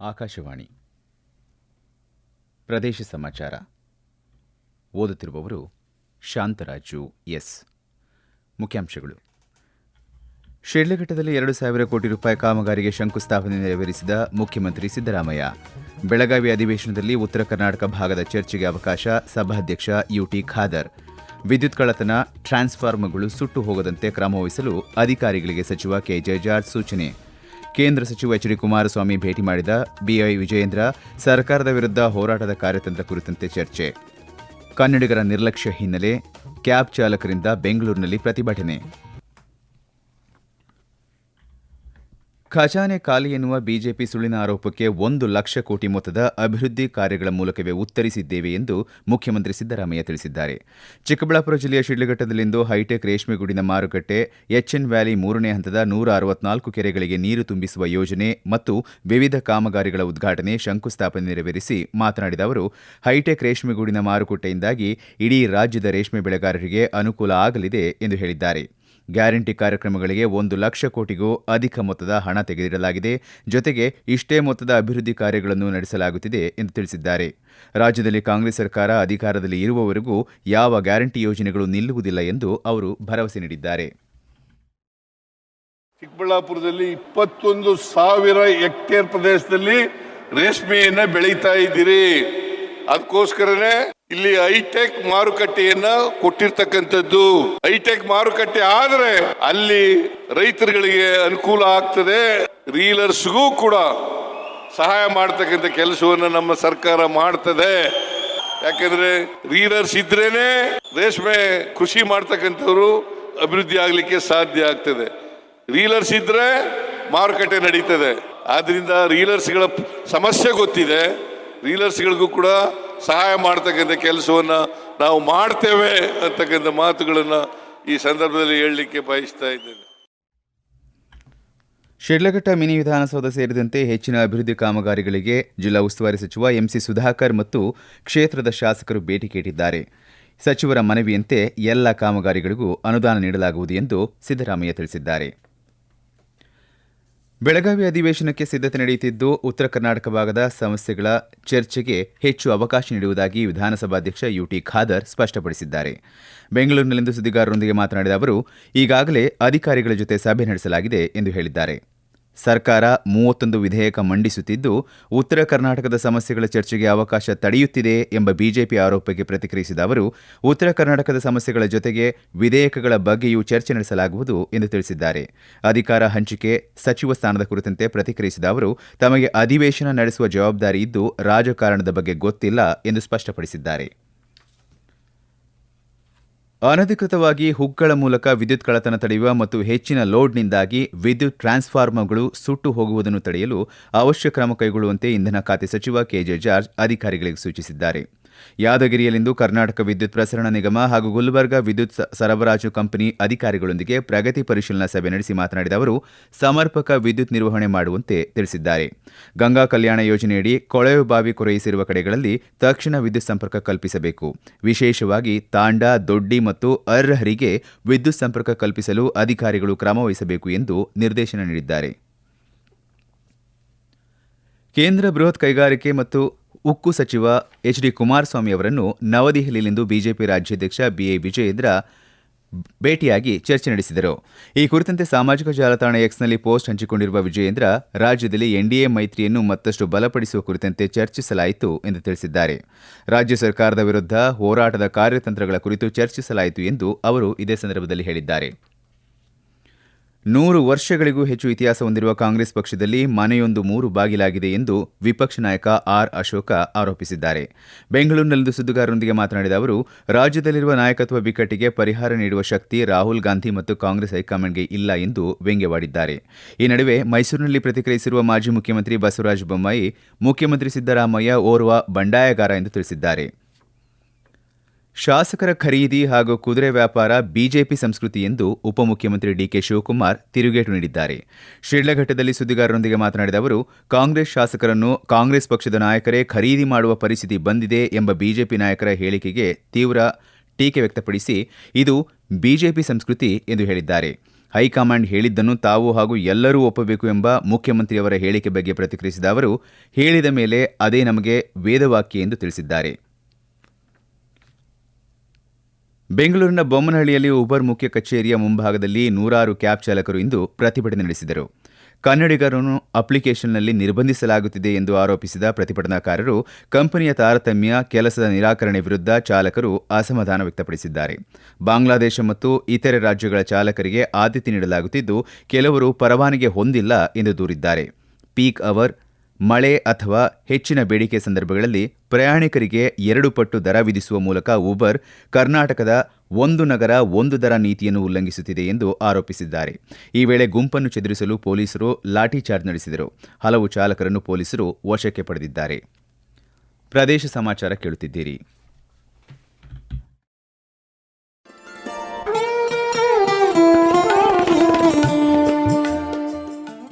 ಆಕಾಶವಾಣಿ. ಪ್ರದೇಶ ಸಮಾಚಾರ. ಓದುತ್ತಿರುವವರು ಶಾಂತರಾಜು ಎಸ್. ಮುಖ್ಯಾಂಶಗಳು. ಶಿಡ್ಲಘಟ್ಟದಲ್ಲಿ ಎರಡು ಸಾವಿರ ಕೋಟಿ ರೂಪಾಯಿ ಕಾಮಗಾರಿಗೆ ಶಂಕುಸ್ಥಾಪನೆ ನೆರವೇರಿಸಿದ ಮುಖ್ಯಮಂತ್ರಿ ಸಿದ್ದರಾಮಯ್ಯ. ಬೆಳಗಾವಿ ಅಧಿವೇಶನದಲ್ಲಿ ಉತ್ತರ ಕರ್ನಾಟಕ ಭಾಗದ ಚರ್ಚೆಗೆ ಅವಕಾಶ ಸಭಾಧ್ಯಕ್ಷ ಯುಟಿ ಖಾದರ್. ವಿದ್ಯುತ್ ಕಳ್ಳತನ, ಟ್ರಾನ್ಸ್ಫಾರ್ಮರ್ಗಳು ಸುಟ್ಟು ಹೋಗದಂತೆ ಕ್ರಮವಹಿಸಲು ಅಧಿಕಾರಿಗಳಿಗೆ ಸಚಿವ ಕೆ ಜಯಜಾರ್ಜ್ ಸೂಚನೆ. ಕೇಂದ್ರ ಸಚಿವ ಎಚ್ ಡಿ ಕುಮಾರಸ್ವಾಮಿ ಭೇಟಿ ಮಾಡಿದ ಬಿಐ ವಿಜಯೇಂದ್ರ ಸರ್ಕಾರದ ವಿರುದ್ಧ ಹೋರಾಟದ ಕಾರ್ಯತಂತ್ರ ಕುರಿತಂತೆ ಚರ್ಚೆ. ಕನ್ನಡಿಗರ ನಿರ್ಲಕ್ಷ್ಯ ಹಿನ್ನೆಲೆ ಕ್ಯಾಬ್ ಚಾಲಕರಿಂದ ಬೆಂಗಳೂರಿನಲ್ಲಿ ಪ್ರತಿಭಟನೆ. ಖಜಾನೆ ಖಾಲಿ ಎನ್ನುವ ಬಿಜೆಪಿ ಸುಳ್ಳಿನ ಆರೋಪಕ್ಕೆ ಒಂದು ಲಕ್ಷ ಕೋಟಿ ಮೊತ್ತದ ಅಭಿವೃದ್ಧಿ ಕಾರ್ಯಗಳ ಮೂಲಕವೇ ಉತ್ತರಿಸಿದ್ದೇವೆ ಎಂದು ಮುಖ್ಯಮಂತ್ರಿ ಸಿದ್ದರಾಮಯ್ಯ ತಿಳಿಸಿದ್ದಾರೆ. ಚಿಕ್ಕಬಳ್ಳಾಪುರ ಜಿಲ್ಲೆಯ ಶಿಡ್ಲಘಟ್ಟದಲ್ಲಿಂದು ಹೈಟೆಕ್ ರೇಷ್ಮೆಗೂಡಿನ ಮಾರುಕಟ್ಟೆ ಎಚ್ಎನ್ ವ್ಯಾಲಿ ಮೂರನೇ ಹಂತದ ನೂರ ಅರವತ್ನಾಲ್ಕು ಕೆರೆಗಳಿಗೆ ನೀರು ತುಂಬಿಸುವ ಯೋಜನೆ ಮತ್ತು ವಿವಿಧ ಕಾಮಗಾರಿಗಳ ಉದ್ಘಾಟನೆ ಶಂಕುಸ್ಥಾಪನೆ ನೆರವೇರಿಸಿ ಮಾತನಾಡಿದ ಅವರು, ಹೈಟೆಕ್ ರೇಷ್ಮೆಗೂಡಿನ ಮಾರುಕಟ್ಟೆಯಿಂದಾಗಿ ಇಡೀ ರಾಜ್ಯದ ರೇಷ್ಮೆ ಬೆಳೆಗಾರರಿಗೆ ಅನುಕೂಲ ಆಗಲಿದೆ ಎಂದು ಹೇಳಿದ್ದಾರೆ. ಗ್ಯಾರಂಟಿ ಕಾರ್ಯಕ್ರಮಗಳಿಗೆ ಒಂದು ಲಕ್ಷ ಕೋಟಿಗೂ ಅಧಿಕ ಮೊತ್ತದ ಹಣ ತೆಗೆದಿಡಲಾಗಿದೆ. ಜೊತೆಗೆ ಇಷ್ಟೇ ಮೊತ್ತದ ಅಭಿವೃದ್ಧಿ ಕಾರ್ಯಗಳನ್ನು ನಡೆಸಲಾಗುತ್ತಿದೆ ಎಂದು ತಿಳಿಸಿದ್ದಾರೆ. ರಾಜ್ಯದಲ್ಲಿ ಕಾಂಗ್ರೆಸ್ ಸರ್ಕಾರ ಅಧಿಕಾರದಲ್ಲಿ ಇರುವವರೆಗೂ ಯಾವ ಗ್ಯಾರಂಟಿ ಯೋಜನೆಗಳು ನಿಲ್ಲುವುದಿಲ್ಲ ಎಂದು ಅವರು ಭರವಸೆ ನೀಡಿದ್ದಾರೆ. ಚಿಕ್ಕಬಳ್ಳಾಪುರದಲ್ಲಿ ಇಪ್ಪತ್ತೊಂದು ಸಾವಿರ ಹೆಕ್ಟೇರ್ ಪ್ರದೇಶದಲ್ಲಿ ರೇಷ್ಮೆಯನ್ನು ಬೆಳೀತಾ ಇದ್ದೀರಿ. ಅದಕ್ಕೋಸ್ಕರನೇ ಇಲ್ಲಿ ಹೈಟೆಕ್ ಮಾರುಕಟ್ಟೆಯನ್ನ ಕೊಟ್ಟಿರ್ತಕ್ಕಂಥದ್ದು. ಹೈಟೆಕ್ ಮಾರುಕಟ್ಟೆ ಆದ್ರೆ ಅಲ್ಲಿ ರೈತರುಗಳಿಗೆ ಅನುಕೂಲ ಆಗ್ತದೆ. ರೀಲರ್ಸ್ಗೂ ಕೂಡ ಸಹಾಯ ಮಾಡ್ತಕ್ಕಂಥ ಕೆಲಸವನ್ನು ನಮ್ಮ ಸರ್ಕಾರ ಮಾಡ್ತದೆ. ಯಾಕಂದ್ರೆ ರೀಲರ್ಸ್ ಇದ್ರೇನೆ ರೇಷ್ಮೆ ಕೃಷಿ ಮಾಡ್ತಕ್ಕಂಥವ್ರು ಅಭಿವೃದ್ಧಿ ಆಗ್ಲಿಕ್ಕೆ ಸಾಧ್ಯ ಆಗ್ತದೆ. ರೀಲರ್ಸ್ ಇದ್ರೆ ಮಾರುಕಟ್ಟೆ ನಡೀತದೆ. ಆದ್ರಿಂದ ರೀಲರ್ಸ್ಗಳ ಸಮಸ್ಯೆ ಗೊತ್ತಿದೆ. ರೀಲರ್ಸ್ಗಳಿಗೂ ಕೂಡ ಸಹಾಯ ಮಾಡ್ತಕ್ಕಂಥ ಕೆಲಸವನ್ನು ನಾವು ಮಾಡ್ತೇವೆ ಅಂತಕ್ಕಂಥ ಮಾತುಗಳನ್ನು ಈ ಸಂದರ್ಭದಲ್ಲಿ ಹೇಳಲಿಕ್ಕೆ ಬಯಸ್ತಾ ಇದ್ದೇನೆ. ಶಿಡ್ಲಘಟ್ಟ ಮಿನಿ ವಿಧಾನಸೌಧ ಸೇರಿದಂತೆ ಹೆಚ್ಚಿನ ಅಭಿವೃದ್ಧಿ ಕಾಮಗಾರಿಗಳಿಗೆ ಜಿಲ್ಲಾ ಉಸ್ತುವಾರಿ ಸಚಿವ ಎಂಸಿ ಸುಧಾಕರ್ ಮತ್ತು ಕ್ಷೇತ್ರದ ಶಾಸಕರು ಭೇಟಿ ಕೇಟಿದ್ದಾರೆ ಸಚಿವರ ಮನವಿಯಂತೆ ಎಲ್ಲ ಕಾಮಗಾರಿಗಳಿಗೂ ಅನುದಾನ ನೀಡಲಾಗುವುದು ಎಂದು ಸಿದ್ದರಾಮಯ್ಯ ತಿಳಿಸಿದ್ದಾರೆ. ಬೆಳಗಾವಿ ಅಧಿವೇಶನಕ್ಕೆ ಸಿದ್ಧತೆ ನಡೆಯುತ್ತಿದ್ದು, ಉತ್ತರ ಕರ್ನಾಟಕ ಭಾಗದ ಸಮಸ್ಯೆಗಳ ಚರ್ಚೆಗೆ ಹೆಚ್ಚು ಅವಕಾಶ ನೀಡುವುದಾಗಿ ವಿಧಾನಸಭಾಧ್ಯಕ್ಷ ಯುಟಿ ಖಾದರ್ ಸ್ಪಷ್ಟಪಡಿಸಿದ್ದಾರೆ. ಬೆಂಗಳೂರಿನಲ್ಲಿಂದು ಸುದ್ದಿಗಾರರೊಂದಿಗೆ ಮಾತನಾಡಿದ ಅವರು, ಈಗಾಗಲೇ ಅಧಿಕಾರಿಗಳ ಜೊತೆ ಸಭೆ ನಡೆಸಲಾಗಿದೆ ಎಂದು ಹೇಳಿದ್ದಾರೆ. ಸರ್ಕಾರ ಮೂವತ್ತೊಂದು ವಿಧೇಯಕ ಮಂಡಿಸುತ್ತಿದ್ದು, ಉತ್ತರ ಕರ್ನಾಟಕದ ಸಮಸ್ಯೆಗಳ ಚರ್ಚೆಗೆ ಅವಕಾಶ ತಡೆಯುತ್ತಿದೆ ಎಂಬ ಬಿಜೆಪಿ ಆರೋಪಕ್ಕೆ ಪ್ರತಿಕ್ರಿಯಿಸಿದ ಅವರು, ಉತ್ತರ ಕರ್ನಾಟಕದ ಸಮಸ್ಯೆಗಳ ಜೊತೆಗೆ ವಿಧೇಯಕಗಳ ಬಗ್ಗೆಯೂ ಚರ್ಚೆ ನಡೆಸಲಾಗುವುದು ಎಂದು ತಿಳಿಸಿದ್ದಾರೆ. ಅಧಿಕಾರ ಹಂಚಿಕೆ, ಸಚಿವ ಸ್ಥಾನದ ಕುರಿತಂತೆ ಪ್ರತಿಕ್ರಿಯಿಸಿದ ಅವರು, ತಮಗೆ ಅಧಿವೇಶನ ನಡೆಸುವ ಜವಾಬ್ದಾರಿ ಇದ್ದು, ರಾಜಕಾರಣದ ಬಗ್ಗೆ ಗೊತ್ತಿಲ್ಲ ಎಂದು ಸ್ಪಷ್ಟಪಡಿಸಿದ್ದಾರೆ. ಅನಧಿಕೃತವಾಗಿ ಹುಗ್ಗಳ ಮೂಲಕ ವಿದ್ಯುತ್ ಕಳತನ ತಡೆಯುವ ಮತ್ತು ಹೆಚ್ಚಿನ ಲೋಡ್ನಿಂದಾಗಿ ವಿದ್ಯುತ್ ಟ್ರಾನ್ಸ್ಫಾರ್ಮರ್ಗಳು ಸುಟ್ಟು ಹೋಗುವುದನ್ನು ತಡೆಯಲು ಅವಶ್ಯ ಕ್ರಮ ಕೈಗೊಳ್ಳುವಂತೆ ಇಂಧನ ಖಾತೆ ಸಚಿವ ಕೆಜೆ ಜಾರ್ಜ್ ಅಧಿಕಾರಿಗಳಿಗೆ ಸೂಚಿಸಿದ್ದಾರೆ. ಯಾದಗಿರಿಯಲ್ಲಿಂದು ಕರ್ನಾಟಕ ವಿದ್ಯುತ್ ಪ್ರಸರಣ ನಿಗಮ ಹಾಗೂ ಗುಲ್ಬರ್ಗಾ ವಿದ್ಯುತ್ ಸರಬರಾಜು ಕಂಪನಿ ಅಧಿಕಾರಿಗಳೊಂದಿಗೆ ಪ್ರಗತಿ ಪರಿಶೀಲನಾ ಸಭೆ ನಡೆಸಿ ಮಾತನಾಡಿದ ಅವರು, ಸಮರ್ಪಕ ವಿದ್ಯುತ್ ನಿರ್ವಹಣೆ ಮಾಡುವಂತೆ ತಿಳಿಸಿದ್ದಾರೆ. ಗಂಗಾ ಕಲ್ಯಾಣ ಯೋಜನೆಯಡಿ ಕೊಳವೆ ಬಾವಿ ಕೊರೆಯಿಸಿರುವ ಕಡೆಗಳಲ್ಲಿ ತಕ್ಷಣ ವಿದ್ಯುತ್ ಸಂಪರ್ಕ ಕಲ್ಪಿಸಬೇಕು. ವಿಶೇಷವಾಗಿ ತಾಂಡಾ, ದೊಡ್ಡಿ ಮತ್ತು ಅರ್ಹರಿಗೆ ವಿದ್ಯುತ್ ಸಂಪರ್ಕ ಕಲ್ಪಿಸಲು ಅಧಿಕಾರಿಗಳು ಕ್ರಮ ವಹಿಸಬೇಕು ಎಂದು ನಿರ್ದೇಶನ ನೀಡಿದ್ದಾರೆ. ಕೇಂದ್ರ ಬೃಹತ್ ಕೈಗಾರಿಕೆ ಮತ್ತು ಉಕ್ಕು ಸಚಿವ ಎಚ್ ಡಿ ಕುಮಾರಸ್ವಾಮಿ ಅವರನ್ನು ನವದೆಹಲಿಯಲ್ಲಿಂದು ಬಿಜೆಪಿ ರಾಜ್ಯಾಧ್ಯಕ್ಷ ಬಿಎ ವಿಜಯೇಂದ್ರ ಭೇಟಿಯಾಗಿ ಚರ್ಚೆ ನಡೆಸಿದರು. ಈ ಕುರಿತಂತೆ ಸಾಮಾಜಿಕ ಜಾಲತಾಣ ಎಕ್ಸ್ನಲ್ಲಿ ಪೋಸ್ಟ್ ಹಂಚಿಕೊಂಡಿರುವ ವಿಜಯೇಂದ್ರ, ರಾಜ್ಯದಲ್ಲಿ ಎನ್ಡಿಎ ಮೈತ್ರಿಯನ್ನು ಮತ್ತಷ್ಟು ಬಲಪಡಿಸುವ ಕುರಿತಂತೆ ಚರ್ಚಿಸಲಾಯಿತು ಎಂದು ತಿಳಿಸಿದ್ದಾರೆ. ರಾಜ್ಯ ಸರ್ಕಾರದ ವಿರುದ್ಧ ಹೋರಾಟದ ಕಾರ್ಯತಂತ್ರಗಳ ಕುರಿತು ಚರ್ಚಿಸಲಾಯಿತು ಎಂದು ಅವರು ಇದೇ ಸಂದರ್ಭದಲ್ಲಿ ಹೇಳಿದ್ದಾರೆ. ನೂರು ವರ್ಷಗಳಿಗೂ ಹೆಚ್ಚು ಇತಿಹಾಸ ಹೊಂದಿರುವ ಕಾಂಗ್ರೆಸ್ ಪಕ್ಷದಲ್ಲಿ ಮನೆಯೊಂದು ಮೂರು ಬಾಗಿಲಾಗಿದೆ ಎಂದು ವಿಪಕ್ಷ ನಾಯಕ ಆರ್ ಅಶೋಕ ಆರೋಪಿಸಿದ್ದಾರೆ. ಬೆಂಗಳೂರಿನಲ್ಲಿಂದು ಸುದ್ದಿಗಾರರೊಂದಿಗೆ ಮಾತನಾಡಿದ ಅವರು, ರಾಜ್ಯದಲ್ಲಿರುವ ನಾಯಕತ್ವ ಬಿಕ್ಕಟ್ಟಿಗೆ ಪರಿಹಾರ ನೀಡುವ ಶಕ್ತಿ ರಾಹುಲ್ ಗಾಂಧಿ ಮತ್ತು ಕಾಂಗ್ರೆಸ್ ಹೈಕಮಾಂಡ್ಗೆ ಇಲ್ಲ ಎಂದು ವ್ಯಂಗ್ಯವಾಡಿದ್ದಾರೆ. ಈ ನಡುವೆ ಮೈಸೂರಿನಲ್ಲಿ ಪ್ರತಿಕ್ರಿಯಿಸಿರುವ ಮಾಜಿ ಮುಖ್ಯಮಂತ್ರಿ ಬಸವರಾಜ ಬೊಮ್ಮಾಯಿ, ಮುಖ್ಯಮಂತ್ರಿ ಸಿದ್ದರಾಮಯ್ಯ ಓರ್ವ ಬಂಡಾಯಗಾರ ಎಂದು ತಿಳಿಸಿದ್ದಾರೆ. ಶಾಸಕರ ಖರೀದಿ ಹಾಗೂ ಕುದುರೆ ವ್ಯಾಪಾರ ಬಿಜೆಪಿ ಸಂಸ್ಕೃತಿ ಎಂದು ಉಪಮುಖ್ಯಮಂತ್ರಿ ಡಿಕೆ ಶಿವಕುಮಾರ್ ತಿರುಗೇಟು ನೀಡಿದ್ದಾರೆ. ಶಿಡ್ಲಘಟ್ಟದಲ್ಲಿ ಸುದ್ದಿಗಾರರೊಂದಿಗೆ ಮಾತನಾಡಿದ ಅವರು, ಕಾಂಗ್ರೆಸ್ ಶಾಸಕರನ್ನು ಕಾಂಗ್ರೆಸ್ ಪಕ್ಷದ ನಾಯಕರೇ ಖರೀದಿ ಮಾಡುವ ಪರಿಸ್ಥಿತಿ ಬಂದಿದೆ ಎಂಬ ಬಿಜೆಪಿ ನಾಯಕರ ಹೇಳಿಕೆಗೆ ತೀವ್ರ ಟೀಕೆ ವ್ಯಕ್ತಪಡಿಸಿ, ಇದು ಬಿಜೆಪಿ ಸಂಸ್ಕೃತಿ ಎಂದು ಹೇಳಿದ್ದಾರೆ. ಹೈಕಮಾಂಡ್ ಹೇಳಿದ್ದನ್ನು ತಾವು ಹಾಗೂ ಎಲ್ಲರೂ ಒಪ್ಪಬೇಕು ಎಂಬ ಮುಖ್ಯಮಂತ್ರಿಯವರ ಹೇಳಿಕೆ ಬಗ್ಗೆ ಪ್ರತಿಕ್ರಿಯಿಸಿದ ಅವರು, ಹೇಳಿದ ಮೇಲೆ ಅದೇ ನಮಗೆ ವೇದವಾಕ್ಯ ಎಂದು ತಿಳಿಸಿದ್ದಾರೆ. ಬೆಂಗಳೂರಿನ ಬೊಮ್ಮನಹಳ್ಳಿಯಲ್ಲಿ ಉಬರ್ ಮುಖ್ಯ ಕಚೇರಿಯ ಮುಂಭಾಗದಲ್ಲಿ ನೂರಾರು ಕ್ಯಾಬ್ ಚಾಲಕರು ಇಂದು ಪ್ರತಿಭಟನೆ ನಡೆಸಿದರು. ಕನ್ನಡಿಗರನ್ನು ಅಪ್ಲಿಕೇಶನ್ನಲ್ಲಿ ನಿರ್ಬಂಧಿಸಲಾಗುತ್ತಿದೆ ಎಂದು ಆರೋಪಿಸಿದ ಪ್ರತಿಭಟನಾಕಾರರು ಕಂಪನಿಯ ತಾರತಮ್ಯ, ಕೆಲಸದ ನಿರಾಕರಣೆ ವಿರುದ್ಧ ಚಾಲಕರು ಅಸಮಾಧಾನ ವ್ಯಕ್ತಪಡಿಸಿದ್ದಾರೆ. ಬಾಂಗ್ಲಾದೇಶ ಮತ್ತು ಇತರೆ ರಾಜ್ಯಗಳ ಚಾಲಕರಿಗೆ ಆದ್ಯತೆ ನೀಡಲಾಗುತ್ತಿದ್ದು, ಕೆಲವರು ಪರವಾನಿಗೆ ಹೊಂದಿಲ್ಲ ಎಂದು ದೂರಿದ್ದಾರೆ. ಪೀಕ್ ಅವರ್ ಮಳೆ ಅಥವಾ ಹೆಚ್ಚಿನ ಬೇಡಿಕೆ ಸಂದರ್ಭಗಳಲ್ಲಿ ಪ್ರಯಾಣಿಕರಿಗೆ ಎರಡು ಪಟ್ಟು ದರ ವಿಧಿಸುವ ಮೂಲಕ ಉಬರ್ ಕರ್ನಾಟಕದ ಒಂದು ನಗರ, ಒಂದು ದರ ನೀತಿಯನ್ನು ಉಲ್ಲಂಘಿಸುತ್ತಿದೆ ಎಂದು ಆರೋಪಿಸಿದ್ದಾರೆ. ಈ ವೇಳೆ ಗುಂಪನ್ನು ಚದುರಿಸಲು ಪೊಲೀಸರು ಲಾಠಿ ಚಾರ್ಜ್ ನಡೆಸಿದರು. ಹಲವು ಚಾಲಕರನ್ನು ಪೊಲೀಸರು ವಶಕ್ಕೆ ಪಡೆದಿದ್ದಾರೆ. ಪ್ರದೇಶ ಸಮಾಚಾರ ಕೇಳುತ್ತಿದ್ದೀರಿ.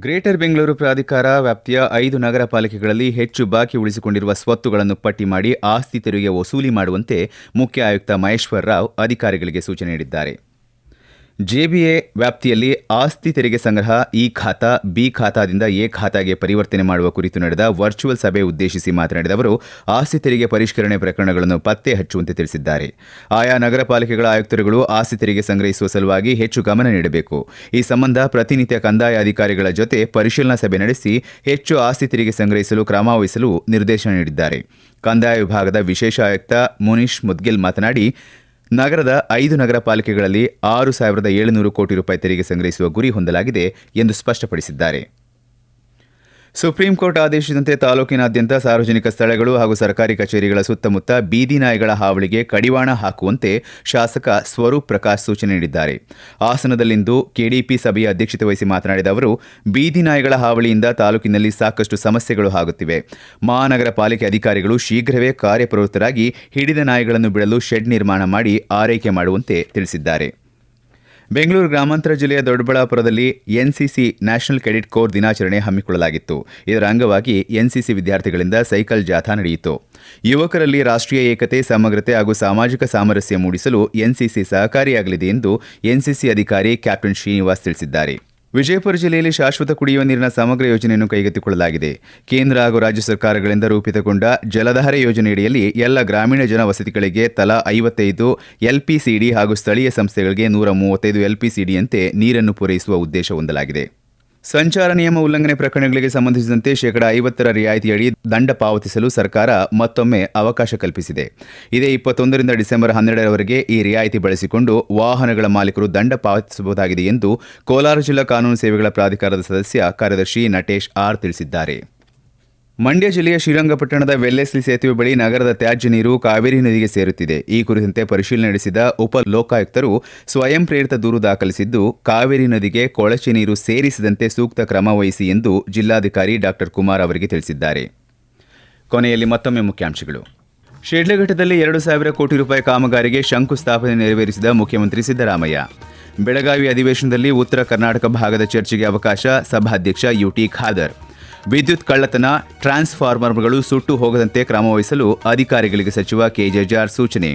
ಗ್ರೇಟರ್ ಬೆಂಗಳೂರು ಪ್ರಾಧಿಕಾರ ವ್ಯಾಪ್ತಿಯ ಐದು ನಗರ ಪಾಲಿಕೆಗಳಲ್ಲಿ ಹೆಚ್ಚು ಬಾಕಿ ಉಳಿಸಿಕೊಂಡಿರುವ ಸ್ವತ್ತುಗಳನ್ನು ಪಟ್ಟಿ ಮಾಡಿ ಆಸ್ತಿ ತೆರಿಗೆ ವಸೂಲಿ ಮಾಡುವಂತೆ ಮುಖ್ಯ ಆಯುಕ್ತ ಮಹೇಶ್ವರ್ ರಾವ್ ಅಧಿಕಾರಿಗಳಿಗೆ ಸೂಚನೆ ನೀಡಿದ್ದಾರೆ. ಜೆಬಿಎ ವ್ಯಾಪ್ತಿಯಲ್ಲಿ ಆಸ್ತಿ ತೆರಿಗೆ ಸಂಗ್ರಹ ಇ ಖಾತಾ, ಬಿ ಖಾತಾದಿಂದ ಎ ಖಾತಾಗೆ ಪರಿವರ್ತನೆ ಮಾಡುವ ಕುರಿತು ನಡೆದ ವರ್ಚುವಲ್ ಸಭೆ ಉದ್ದೇಶಿಸಿ ಮಾತನಾಡಿದ ಅವರು, ಆಸ್ತಿ ತೆರಿಗೆ ಪರಿಷ್ಕರಣೆ ಪ್ರಕರಣಗಳನ್ನು ಪತ್ತೆ ಹಚ್ಚುವಂತೆ ತಿಳಿಸಿದ್ದಾರೆ. ಆಯಾ ನಗರ ಪಾಲಿಕೆಗಳ ಆಯುಕ್ತರುಗಳು ಆಸ್ತಿ ತೆರಿಗೆ ಸಂಗ್ರಹಿಸುವ ಸಲುವಾಗಿ ಹೆಚ್ಚು ಗಮನ ನೀಡಬೇಕು. ಈ ಸಂಬಂಧ ಪ್ರತಿನಿತ್ಯ ಕಂದಾಯ ಅಧಿಕಾರಿಗಳ ಜೊತೆ ಪರಿಶೀಲನಾ ಸಭೆ ನಡೆಸಿ ಹೆಚ್ಚು ಆಸ್ತಿ ತೆರಿಗೆ ಸಂಗ್ರಹಿಸಲು ಕ್ರಮ ವಹಿಸಲು ನಿರ್ದೇಶನ ನೀಡಿದ್ದಾರೆ. ಕಂದಾಯ ವಿಭಾಗದ ವಿಶೇಷ ಆಯುಕ್ತ ಮುನೀಶ್ ಮುದ್ಗಿಲ್ ಮಾತನಾಡಿ ನಗರದ ಐದು ನಗರ ಪಾಲಿಕೆಗಳಲ್ಲಿ ಆರು ಸಾವಿರದ ಏಳುನೂರು ಕೋಟಿ ರೂಪಾಯಿ ತೆರಿಗೆ ಸಂಗ್ರಹಿಸುವ ಗುರಿ ಹೊಂದಲಾಗಿದೆ ಎಂದು ಸ್ಪಷ್ಟಪಡಿಸಿದ್ದಾರೆ. ಸುಪ್ರೀಂ ಕೋರ್ಟ್ ಆದೇಶದಂತೆ ತಾಲೂಕಿನಾದ್ಯಂತ ಸಾರ್ವಜನಿಕ ಸ್ಥಳಗಳು ಹಾಗೂ ಸರ್ಕಾರಿ ಕಚೇರಿಗಳ ಸುತ್ತಮುತ್ತ ಬೀದಿ ನಾಯಿಗಳ ಹಾವಳಿಗೆ ಕಡಿವಾಣ ಹಾಕುವಂತೆ ಶಾಸಕ ಸ್ವರೂಪ್ ಪ್ರಕಾಶ್ ಸೂಚನೆ ನೀಡಿದ್ದಾರೆ. ಹಾಸನದಲ್ಲಿಂದು ಕೆಡಿಪಿ ಸಭೆಯ ಅಧ್ಯಕ್ಷತೆ ವಹಿಸಿ ಮಾತನಾಡಿದ ಅವರು, ಬೀದಿ ನಾಯಿಗಳ ಹಾವಳಿಯಿಂದ ತಾಲೂಕಿನಲ್ಲಿ ಸಾಕಷ್ಟು ಸಮಸ್ಯೆಗಳು ಆಗುತ್ತಿವೆ. ಮಹಾನಗರ ಪಾಲಿಕೆ ಅಧಿಕಾರಿಗಳು ಶೀಘ್ರವೇ ಕಾರ್ಯಪ್ರವೃತ್ತರಾಗಿ ಹಿಡಿದ ನಾಯಿಗಳನ್ನು ಬಿಡಲು ಶೆಡ್ ನಿರ್ಮಾಣ ಮಾಡಿ ಆರೈಕೆ ಮಾಡುವಂತೆ ತಿಳಿಸಿದ್ದಾರೆ. ಬೆಂಗಳೂರು ಗ್ರಾಮಾಂತರ ಜಿಲ್ಲೆಯ ದೊಡ್ಡಬಳ್ಳಾಪುರದಲ್ಲಿ ಎನ್ಸಿಸಿ ನ್ಯಾಷನಲ್ ಕೆಡೆಟ್ ಕೋರ್ ದಿನಾಚರಣೆ ಹಮ್ಮಿಕೊಳ್ಳಲಾಗಿತ್ತು. ಇದರ ಅಂಗವಾಗಿ ಎನ್ಸಿಸಿ ವಿದ್ಯಾರ್ಥಿಗಳಿಂದ ಸೈಕಲ್ ಜಾಥಾ ನಡೆಯಿತು. ಯುವಕರಲ್ಲಿ ರಾಷ್ಟ್ರೀಯ ಏಕತೆ, ಸಮಗ್ರತೆ ಹಾಗೂ ಸಾಮಾಜಿಕ ಸಾಮರಸ್ಯ ಮೂಡಿಸಲು ಎನ್ಸಿಸಿ ಸಹಕಾರಿಯಾಗಲಿದೆ ಎಂದು ಎನ್ಸಿಸಿ ಅಧಿಕಾರಿ ಕ್ಯಾಪ್ಟನ್ ಶ್ರೀನಿವಾಸ್ ತಿಳಿಸಿದ್ದಾರೆ. ವಿಜಯಪುರ ಜಿಲ್ಲೆಯಲ್ಲಿ ಶಾಶ್ವತ ಕುಡಿಯುವ ನೀರಿನ ಸಮಗ್ರ ಯೋಜನೆಯನ್ನು ಕೈಗೆತ್ತಿಕೊಳ್ಳಲಾಗಿದೆ. ಕೇಂದ್ರ ಹಾಗೂ ರಾಜ್ಯ ಸರ್ಕಾರಗಳಿಂದ ರೂಪಿತಗೊಂಡ ಜಲಧಾರೆ ಯೋಜನೆಯಡಿಯಲ್ಲಿ ಎಲ್ಲ ಗ್ರಾಮೀಣ ಜನ ವಸತಿಗಳಿಗೆ ತಲಾ ಐವತ್ತೈದು ಎಲ್ಪಿಸಿಡಿ ಹಾಗೂ ಸ್ಥಳೀಯ ಸಂಸ್ಥೆಗಳಿಗೆ ನೂರ ಮೂವತ್ತೈದು ಎಲ್ಪಿಸಿಡಿಯಂತೆ ನೀರನ್ನು ಪೂರೈಸುವ ಉದ್ದೇಶ ಹೊಂದಲಾಗಿದೆ. ಸಂಚಾರ ನಿಯಮ ಉಲ್ಲಂಘನೆ ಪ್ರಕರಣಗಳಿಗೆ ಸಂಬಂಧಿಸಿದಂತೆ ಶೇಕಡಾ ಐವತ್ತರ ರಿಯಾಯಿತಿಯಡಿ ದಂಡ ಪಾವತಿಸಲು ಸರ್ಕಾರ ಮತ್ತೊಮ್ಮೆ ಅವಕಾಶ ಕಲ್ಪಿಸಿದೆ. ಇದೇ ಇಪ್ಪತ್ತೊಂದರಿಂದ ಡಿಸೆಂಬರ್ ಹನ್ನೆರಡರವರೆಗೆ ಈ ರಿಯಾಯಿತಿ ಬಳಸಿಕೊಂಡು ವಾಹನಗಳ ಮಾಲೀಕರು ದಂಡ ಪಾವತಿಸಬಹುದಾಗಿದೆ ಎಂದು ಕೋಲಾರ ಜಿಲ್ಲಾ ಕಾನೂನು ಸೇವೆಗಳ ಪ್ರಾಧಿಕಾರದ ಸದಸ್ಯ ಕಾರ್ಯದರ್ಶಿ ನಟೇಶ್ ಆರ್ ತಿಳಿಸಿದ್ದಾರೆ. ಮಂಡ್ಯ ಜಿಲ್ಲೆಯ ಶ್ರೀರಂಗಪಟ್ಟಣದ ವೆಲ್ಲೆಸ್ಲಿ ಸೇತುವೆ ಬಳಿ ನಗರದ ತ್ಯಾಜ್ಯ ನೀರು ಕಾವೇರಿ ನದಿಗೆ ಸೇರುತ್ತಿದೆ. ಈ ಕುರಿತಂತೆ ಪರಿಶೀಲನೆ ನಡೆಸಿದ ಉಪ ಲೋಕಾಯುಕ್ತರು ಸ್ವಯಂ ಪ್ರೇರಿತ ದೂರು ದಾಖಲಿಸಿದ್ದು, ಕಾವೇರಿ ನದಿಗೆ ಕೊಳಚೆ ನೀರು ಸೇರಿಸದಂತೆ ಸೂಕ್ತ ಕ್ರಮ ವಹಿಸಿ ಎಂದು ಜಿಲ್ಲಾಧಿಕಾರಿ ಡಾಕ್ಟರ್ ಕುಮಾರ್ ಅವರಿಗೆ ತಿಳಿಸಿದ್ದಾರೆ. ಕೊನೆಯಲ್ಲಿ ಮತ್ತೊಮ್ಮೆ ಮುಖ್ಯಾಂಶಗಳು. ಶಿಡ್ಲಘಟ್ಟದಲ್ಲಿ ಎರಡು ಸಾವಿರ ಕೋಟಿ ರೂಪಾಯಿ ಕಾಮಗಾರಿಗೆ ಶಂಕುಸ್ಥಾಪನೆ ನೆರವೇರಿಸಿದ ಮುಖ್ಯಮಂತ್ರಿ ಸಿದ್ದರಾಮಯ್ಯ. ಬೆಳಗಾವಿ ಅಧಿವೇಶನದಲ್ಲಿ ಉತ್ತರ ಕರ್ನಾಟಕ ಭಾಗದ ಚರ್ಚೆಗೆ ಅವಕಾಶ, ಸಭಾಧ್ಯಕ್ಷ ಯುಟಿ ಖಾದರ್. ವಿದ್ಯುತ್ ಕಳ್ಳತನ, ಟ್ರಾನ್ಸ್ಫಾರ್ಮರ್ಗಳು ಸುಟ್ಟು ಹೋಗದಂತೆ ಕ್ರಮ ವಹಿಸಲು ಅಧಿಕಾರಿಗಳಿಗೆ ಸಚಿವ ಕೆಜೆ ಜಾರ್ ಸೂಚನೆ.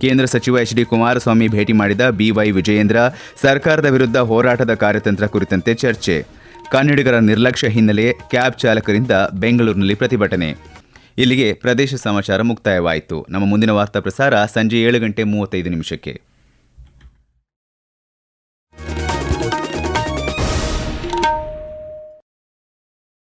ಕೇಂದ್ರ ಸಚಿವ ಎಚ್ ಡಿ ಕುಮಾರಸ್ವಾಮಿ ಭೇಟಿ ಮಾಡಿದ ಬಿವೈ ವಿಜಯೇಂದ್ರ ಸರ್ಕಾರದ ವಿರುದ್ಧ ಹೋರಾಟದ ಕಾರ್ಯತಂತ್ರ ಕುರಿತಂತೆ ಚರ್ಚೆ. ಕನ್ನಡಿಗರ ನಿರ್ಲಕ್ಷ್ಯ ಹಿನ್ನೆಲೆ ಕ್ಯಾಬ್ ಚಾಲಕರಿಂದ ಬೆಂಗಳೂರಿನಲ್ಲಿ ಪ್ರತಿಭಟನೆ. ಇಲ್ಲಿಗೆ ಪ್ರದೇಶ ಸಮಾಚಾರ ಮುಕ್ತಾಯವಾಯಿತು. ನಮ್ಮ ಮುಂದಿನ ವಾರ್ತಾ ಪ್ರಸಾರ ಸಂಜೆ ಏಳು ಗಂಟೆ ಮೂವತ್ತೈದು ನಿಮಿಷಕ್ಕೆ.